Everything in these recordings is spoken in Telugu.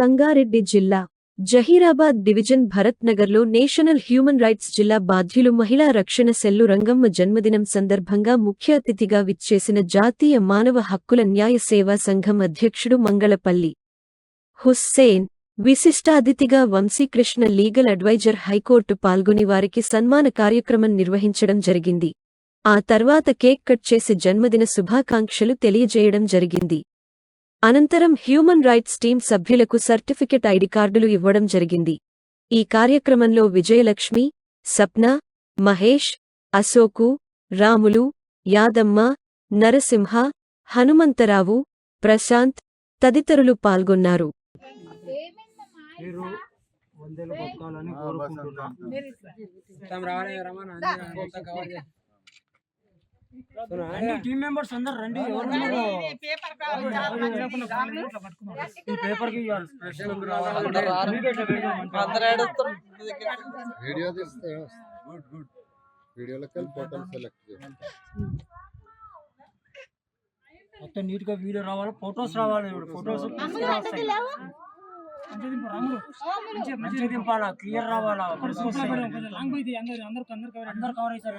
సంగారెడ్డి జిల్లా జహీరాబాద్ డివిజన్ భరత్ నగర్లో నేషనల్ హ్యూమన్ రైట్స్ జిల్లా బాధ్యులు మహిళా రక్షణ సెల్లు రంగమ్మ జన్మదినం సందర్భంగా ముఖ్య అతిథిగా విచ్చేసిన జాతీయ మానవ హక్కుల న్యాయ సేవా సంఘం అధ్యక్షుడు Mangalapalli Hussain విశిష్టాతిథిగా Vamshikrishna legal advisor high court పాల్గొని వారికి సన్మాన కార్యక్రమం నిర్వహించడం జరిగింది. ఆ తర్వాత కేక్ కట్ చేసి జన్మదిన శుభాకాంక్షలు తెలియజేయడం జరిగింది. అనంతరం హ్యూమన్ రైట్స్ టీం సభ్యులకు సర్టిఫికెట్ ఐడి కార్డులు ఇవ్వడం జరిగింది. ఈ కార్యక్రమంలో విజయలక్ష్మి సప్న మహేష్ అశోకు రాములు యాదమ్మ నరసింహ హనుమంతరావు ప్రశాంత్ తదితరులు పాల్గొన్నారు. బతకాలని కోరుకుంటున్నాం అన్ని టీం మెంబర్స్ అందరు రండి? ఈ పేపర్కి. వీడియో తీస్తే గుడ్ గుడ్ వీడియోలోకి వెళ్ళి ఫోటోలు సెలెక్ట్ చేయండి మొత్తం నీట్గా వీడియో రావాలి ఫొటోస్ రావాలి ఫొటోస్ మంచిగా దింపాలా? క్లియర్ రావాలా? అందరు కవర్ అవుతారు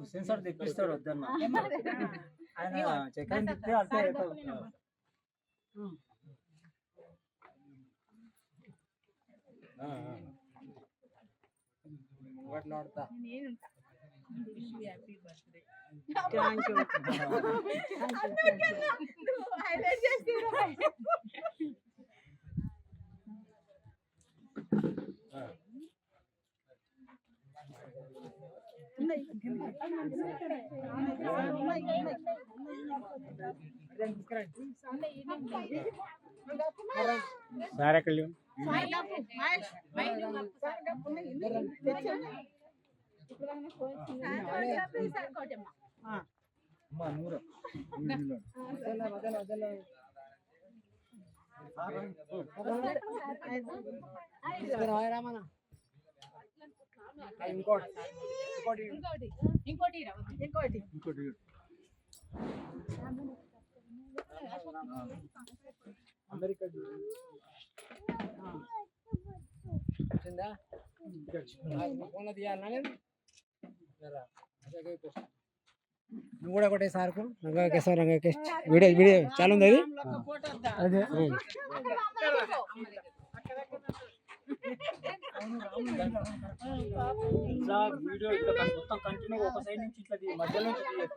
హుస్సేన్ సార్ తెప్పిస్తాడు వద్దన్న. ఆయన చెక్కని తిప్పితే అట్టే అవుతాడు. సారే కళ్యాణ్ అమ్మా నూరు ఇంకోటి. ఇంకోటి. ఇంకోటి. అమెరికా వచ్చిందా? ఫోన్ నేను జరా, అదే కైతే. నువ్వు కూడా ఒకటే సార్కు Ranga sir Ranga video video. చాలా ఉంది అది? అదే ఇట్లా వీడియో ఇట్లా మొత్తం కంటిన్యూ ఒక సైడ్ నుంచి ఇట్లా మధ్యలో నుంచి తీయద్దు